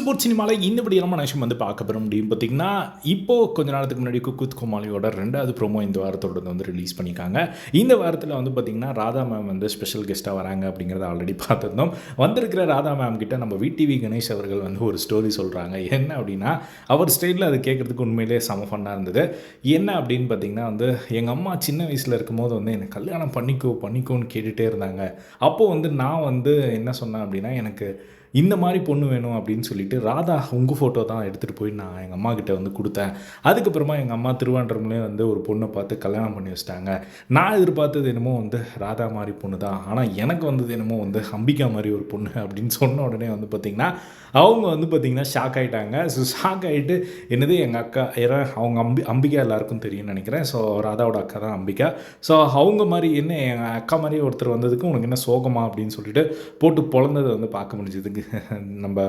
Super சினிமாவில் இந்த படியான மனுஷன் வந்து பார்க்க போகிற முடியும் பார்த்தீங்கன்னா இப்போது கொஞ்ச நேரத்துக்கு முன்னாடி குக்குத் கோமாளியோட ரெண்டாவது ப்ரோமோ இந்த வாரத்தோட வந்து ரிலீஸ் பண்ணியிருக்காங்க. இந்த வாரத்தில் வந்து பார்த்திங்கன்னா ராதா மேம் வந்து ஸ்பெஷல் கெஸ்ட்டாக வராங்க அப்படிங்கிறத ஆல்ரெடி பார்த்துருந்தோம். வந்திருக்கிற ராதா மேம் கிட்ட நம்ம விடிவி கணேஷ் அவர்கள் வந்து ஒரு ஸ்டோரி சொல்கிறாங்க என்ன அப்படின்னா அவர் ஸ்டைலில் அது கேட்குறதுக்கு உண்மையிலேயே செம ஃபன்னாக இருந்தது. என்ன அப்படின்னு பார்த்தீங்கன்னா வந்து எங்கள் அம்மா சின்ன வயசில் இருக்கும்போது வந்து எனக்கு கல்யாணம் பண்ணிக்கோ பண்ணிக்கோன்னு கேட்டுகிட்டே இருந்தாங்க. அப்போது வந்து நான் வந்து என்ன சொன்னேன் அப்படின்னா எனக்கு இந்த மாதிரி பொண்ணு வேணும் அப்படின்னு சொல்லிட்டு ராதா உங்கள் ஃபோட்டோ தான் எடுத்துகிட்டு போய் நான் எங்கள் அம்மா கிட்டே வந்து கொடுத்தேன். அதுக்கப்புறமா எங்கள் அம்மா திருவாண்டரம்லேயே வந்து ஒரு பொண்ணை பார்த்து கல்யாணம் பண்ணி வச்சிட்டாங்க. நான் எதிர்பார்த்தது என்னமோ வந்து ராதா மாதிரி பொண்ணு தான் ஆனால் எனக்கு வந்தது என்னமோ வந்து அம்பிகா மாதிரி ஒரு பொண்ணு அப்படின்னு சொன்ன உடனே வந்து பார்த்திங்கன்னா அவங்க வந்து பார்த்திங்கன்னா ஷாக் ஆகிட்டாங்க ஸோ ஷாக் ஆகிட்டு என்னது எங்கள் அக்கா ஏன்னா அவங்க அம்பி அம்பிகா எல்லாருக்கும் தெரியும்னு நினைக்கிறேன். ஸோ ராதாவோட அக்கா தான் அம்பிகா. ஸோ அவங்க மாதிரி என்ன எங்கள் அக்கா மாதிரி ஒருத்தர் வந்ததுக்கு உனக்கு என்ன சோகமா அப்படின்னு சொல்லிட்டு போட்டு பொழந்ததை வந்து பார்க்க முடிஞ்சதுக்கு நம்ம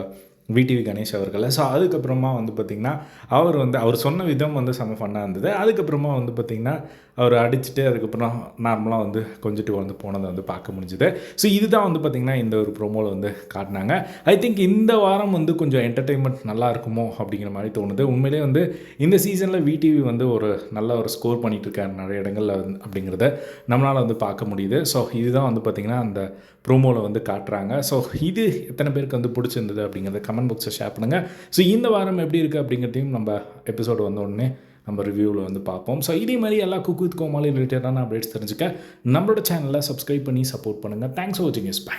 விடிவி கணேஷ் அவர்களை. ஸோ அதுக்கப்புறமா வந்து பார்த்திங்கன்னா அவர் வந்து அவர் சொன்ன விதம் வந்து செம ஃபன்னாக இருந்தது. அதுக்கப்புறமா வந்து பார்த்திங்கன்னா அவர் அடிச்சுட்டு அதுக்கப்புறம் நார்மலாக வந்து கொஞ்சிட்டு வந்து போனதை வந்து பார்க்க முடிஞ்சுது. ஸோ இதுதான் வந்து பார்த்திங்கன்னா இந்த ஒரு ப்ரோமோவில் வந்து காட்டினாங்க. ஐ திங்க் இந்த வாரம் வந்து கொஞ்சம் என்டர்டெயின்மெண்ட் நல்லா இருக்குமோ அப்படிங்கிற மாதிரி தோணுது. உண்மையிலே வந்து இந்த சீசனில் விடிவி வந்து ஒரு நல்ல ஒரு ஸ்கோர் பண்ணிகிட்டு இருக்கார் நிறைய இடங்களில் வந்து அப்படிங்கிறத நம்மளால் வந்து பார்க்க முடியுது. ஸோ இதுதான் வந்து பார்த்திங்கன்னா அந்த ப்ரோமோவில் வந்து காட்டுறாங்க. ஸோ இது எத்தனை பேருக்கு வந்து பிடிச்சிருந்தது அப்படிங்கிறத கமெண்ட் புக்ஸை ஷேர் பண்ணுங்கள் ஸோ இந்த வாரம் எப்படி இருக்குது அப்படிங்கிறதையும் நம்ம எபிசோடு வந்த உடனே நம்ம ரிவ்யூவில் வந்து பார்ப்போம். ஸோ இதே மாதிரி எல்லா குக் வித் கோமாளி ரிலேட்டடான அப்டேட்ஸ் தெரிஞ்சுக்க நம்மளோட சேனலை சப்ஸ்கிரைப் பண்ணி சப்போர்ட் பண்ணுங்கள் தேங்க்ஸ் ஃபார் வாட்சிங் இஸ் பை